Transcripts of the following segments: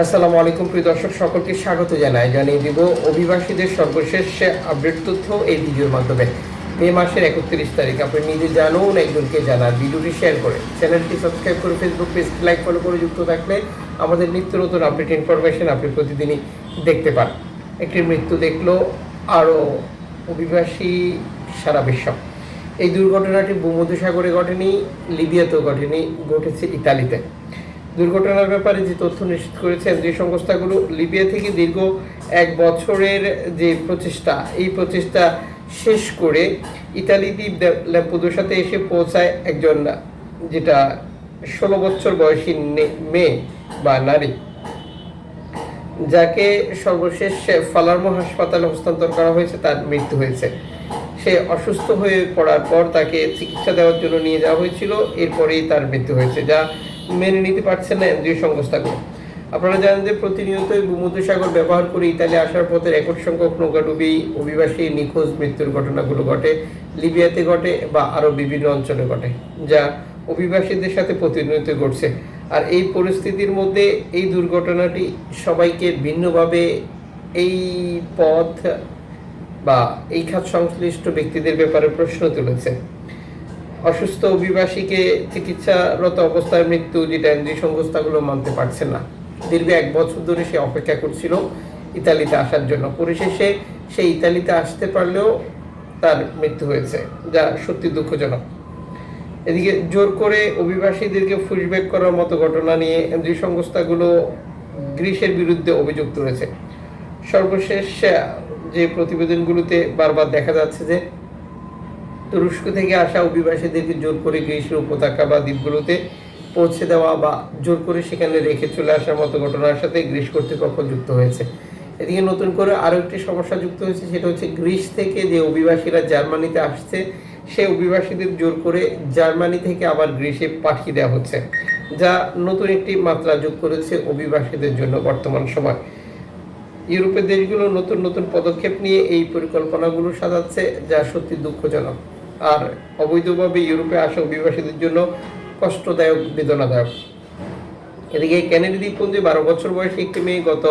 আসসালামু আলাইকুম, প্রিয় দর্শক, সকলকে স্বাগত জানাই। জানিয়ে দিব, অভিবাসীদের সর্বশেষ আপডেট তথ্য এই ভিডিওর মাধ্যমে। মে মাসের একত্রিশ তারিখ, আপনি নিজে জানুন, একজনকে জানার ভিডিওটি শেয়ার করে। চ্যানেলটি সাবস্ক্রাইব করে ফেসবুক পেজ লাইক, ফলো করে যুক্ত থাকলে আমাদের নিত্য নতুন আপডেট ইনফরমেশন আপনি প্রতিদিনই দেখতে পান। একটি মৃত্যু দেখল আরও অভিবাসী সারা বিশ্ব। এই দুর্ঘটনাটি ভূমধ্যসাগরে ঘটেনি, লিবিয়াতেও ঘটেনি, ঘটেছে ইতালিতে। দুর্ঘটনার ব্যাপারে যে তথ্য নিশ্চিত করেছেন যে সংস্থাগুলো লিবিয়া থেকে দীর্ঘ এক বছরের যে প্রচেষ্টা, এই প্রচেষ্টা শেষ করে ইতালি দ্বীপ ল্যাম্পুদোসাতে এসে পৌঁছায় একজন, যেটা ষোলো বছর বয়সী মেয়ে বা নারী, যাকে সর্বশেষ ফালার্মো হাসপাতালে হস্তান্তর করা হয়েছে, তার মৃত্যু হয়েছে। সে অসুস্থ হয়ে পড়ার পর তাকে চিকিৎসা দেওয়ার জন্য নিয়ে যাওয়া হয়েছিল, এরপরেই তার মৃত্যু হয়েছে, যা মেনে নিতে পারছে না এনজিও সংস্থাগুলো। আপনারা জানেন যে প্রতিনিয়তই ভূমধ্যসাগর ব্যবহার করে ইতালি আসার পথে রেকর্ড সংখ্যক নৌকাডুবি অভিবাসী নিখোঁজ মৃত্যুর ঘটনাগুলো ঘটে, লিবিয়াতে ঘটে বা আরও বিভিন্ন অঞ্চলে ঘটে, যা অভিবাসীদের সাথে প্রতিনিয়ত ঘটছে। আর এই পরিস্থিতির মধ্যে এই দুর্ঘটনাটি সবাইকে ভিন্নভাবে এই পথ বা এই খাত সংশ্লিষ্ট ব্যক্তিদের ব্যাপারে প্রশ্ন তুলেছে। অসুস্থ অভিবাসীকে চিকিৎসারত অবস্থায় মৃত্যু যেটা এনজি সংস্থাগুলো মানতে পারছে না। দীর্ঘ এক বছর ধরে সে অপেক্ষা করছিল ইতালিতে আসার জন্য। পরিশেষে সে ইতালিতে আসতে পারলেও তার মৃত্যু হয়েছে, যা সত্যি দুঃখজনক। এদিকে জোর করে অভিবাসীদেরকে ফুসব্যাক করার মতো ঘটনা নিয়ে এনজি সংস্থাগুলো গ্রিসের বিরুদ্ধে অভিযোগ তুলেছে। সর্বশেষ যে প্রতিবেদনগুলোতে বারবার দেখা যাচ্ছে যে তুরস্ক থেকে আসা অভিবাসীদেরকে জোর করে গ্রিসের উপত্যকা বা দ্বীপগুলোতে পৌঁছে দেওয়া বা জোর করে সেখানে রেখে চলে আসার মতো ঘটনার সাথে গ্রিস কর্তৃপক্ষ যুক্ত হয়েছে। এদিকে নতুন করে আরও একটি সমস্যা যুক্ত হয়েছে, সেটা হচ্ছে গ্রিস থেকে যে অভিবাসীরা জার্মানিতে আসছে সেই অভিবাসীদের জোর করে জার্মানি থেকে আবার গ্রিসে পাঠিয়ে দেওয়া হচ্ছে, যা নতুন একটি মাত্রা যোগ করেছে অভিবাসীদের জন্য বর্তমান সময়। ইউরোপের দেশগুলো নতুন নতুন পদক্ষেপ নিয়ে এই পরিকল্পনাগুলো সাজাচ্ছে, যা সত্যি দুঃখজনক। আর অবৈধভাবে ইউরোপে আসা অভিবাসীদের জন্য কষ্টদায়ক, বেদনাদায়ক। এদিকে ক্যানেডি দ্বীপপুঞ্জে বারো বছর বয়সী একটি মেয়ে গত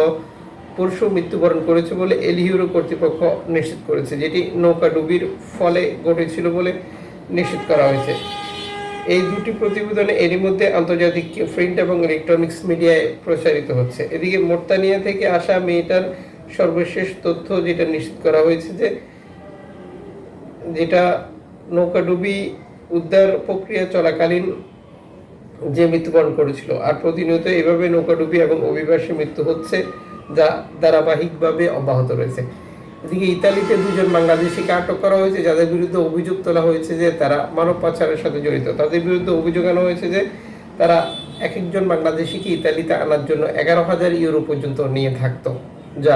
পরশু মৃত্যুবরণ করেছে বলে এলিহিউরো কর্তৃপক্ষ নিশ্চিত করেছে, যেটি নৌকা ডুবির ফলে ঘটেছিল বলে নিশ্চিত করা হয়েছে। এই দুটি প্রতিবেদনে এরই মধ্যে আন্তর্জাতিক প্রিন্ট এবং ইলেকট্রনিক্স মিডিয়ায় প্রচারিত হচ্ছে। এদিকে মোর্তানিয়া থেকে আসা মেয়েটার সর্বশেষ তথ্য যেটা নিশ্চিত করা হয়েছে যে, যেটা নৌকাডুবি উদ্ধার প্রক্রিয়া চলাকালীন যে মৃত্যুবরণ করেছিল। আর প্রতিনিয়ত এভাবে নৌকাডুবি এবং অভিবাসী মৃত্যু হচ্ছে যা ধারাবাহিকভাবে অব্যাহত রয়েছে। এদিকে ইতালিতে দুজন বাংলাদেশিকে আটক করা হয়েছে, যাদের বিরুদ্ধে অভিযোগ তোলা হয়েছে যে তারা মানব পাচারের সাথে জড়িত। তাদের বিরুদ্ধে অভিযোগ আনা হয়েছে যে তারা এক একজন বাংলাদেশিকে ইতালিতে আনার জন্য এগারো হাজার ইউরো পর্যন্ত নিয়ে থাকতো, যা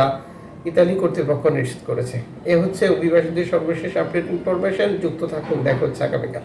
ইতালি কর্তৃপক্ষ নিশ্চিত করেছে। এ হচ্ছে অভিবাসীদের সর্বশেষ আপডেট ইনফরমেশন। যুক্ত থাকুন, দেখা হচ্ছে আগামীকাল